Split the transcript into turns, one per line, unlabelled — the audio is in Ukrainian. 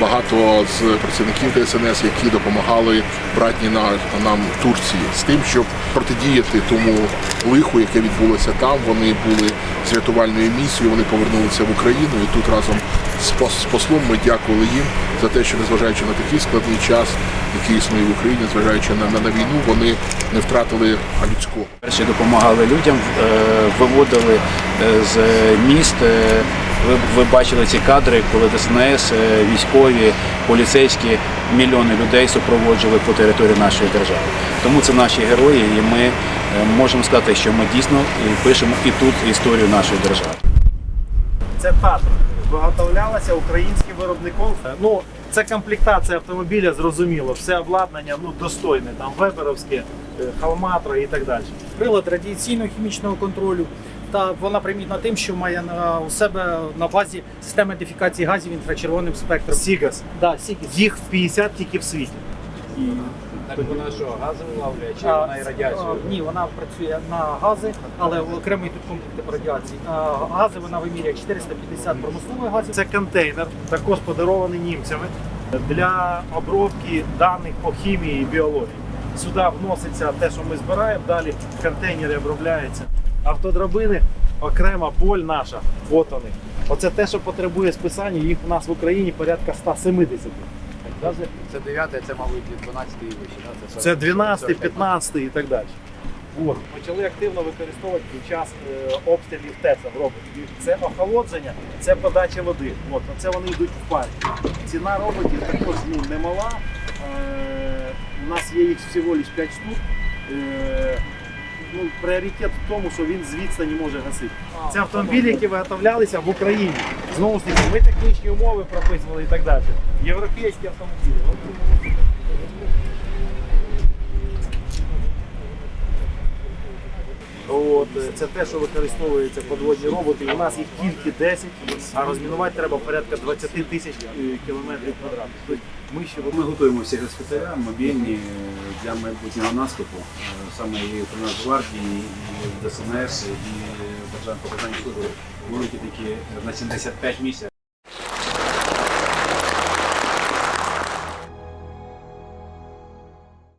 багато з працівників ДСНС, які допомагали братній на- нам Турції з тим, щоб протидіяти тому лиху, яке відбулося там. Вони були з рятувальною місією, вони повернулися в Україну і тут разом з послом ми дякували їм за те, що незважаючи на такий складний час, який існує в Україні, незважаючи на, на, війну, вони не втратили людського.
Перші допомагали людям, е, виводили е, з міст. Ви, ви бачили ці кадри, коли ДСНС, е, військові, поліцейські, мільйони людей супроводжували по території нашої держави. Тому це наші герої, і ми е, можемо сказати, що ми дійсно пишемо і тут історію нашої держави.
Це Татра. Виготовлялася українським виробником. Ну, це комплектація автомобіля, зрозуміло. Все обладнання ну, достойне, там веберовське, халматра і так далі.
прилад радіаційного хімічного контролю. Та вона примітна тим, що має на у себе на базі систему ідентифікації газів інфрачервоним спектром.
Сігас.
Да.
Їх в 50 тільки в світі.
Так вона що, газом лавлять,
А, Ні, вона працює на гази, але окремий тут комплекти по радіації. А, Гази вона вимірює 450 промислових газів.
Це контейнер, також подарований німцями для обробки даних по хімії і біології. Сюди вноситься те, що ми збираємо, далі в контейнері обробляється. Автодрабини окрема боль наша. От вони. Оце те, що потребує списання, їх у нас в Україні порядка 170.
Це 9, це, мабуть, 12 і вище.
Це 12, 15 і так далі. От. Почали активно використовувати під час е, обстрілів ТЕЦа в роботів. Це охолодження, це подача води. От, це вони йдуть в парі. Ціна роботів також ну, немала. Е, у нас є їх всього лише 5 штук. Ну, пріоритет в тому, що він з відстані може гасити. Це автомобілі, які виготовлялися в Україні. Знову ж таки, ми технічні умови прописували і так далі. Європейські автомобілі. От, От, е, це те, що використовуються подводні роботи. У нас їх тільки 10, а розмінувати треба порядка 20 тисяч е, кілометрів квадратних. Ми ще
Ми готуємо всі госпіталя мобільні для майбутнього наступу, е, саме і у Нацгвардії, і ДСНС, і Державної пожежної служби великі такі на 75 місяців.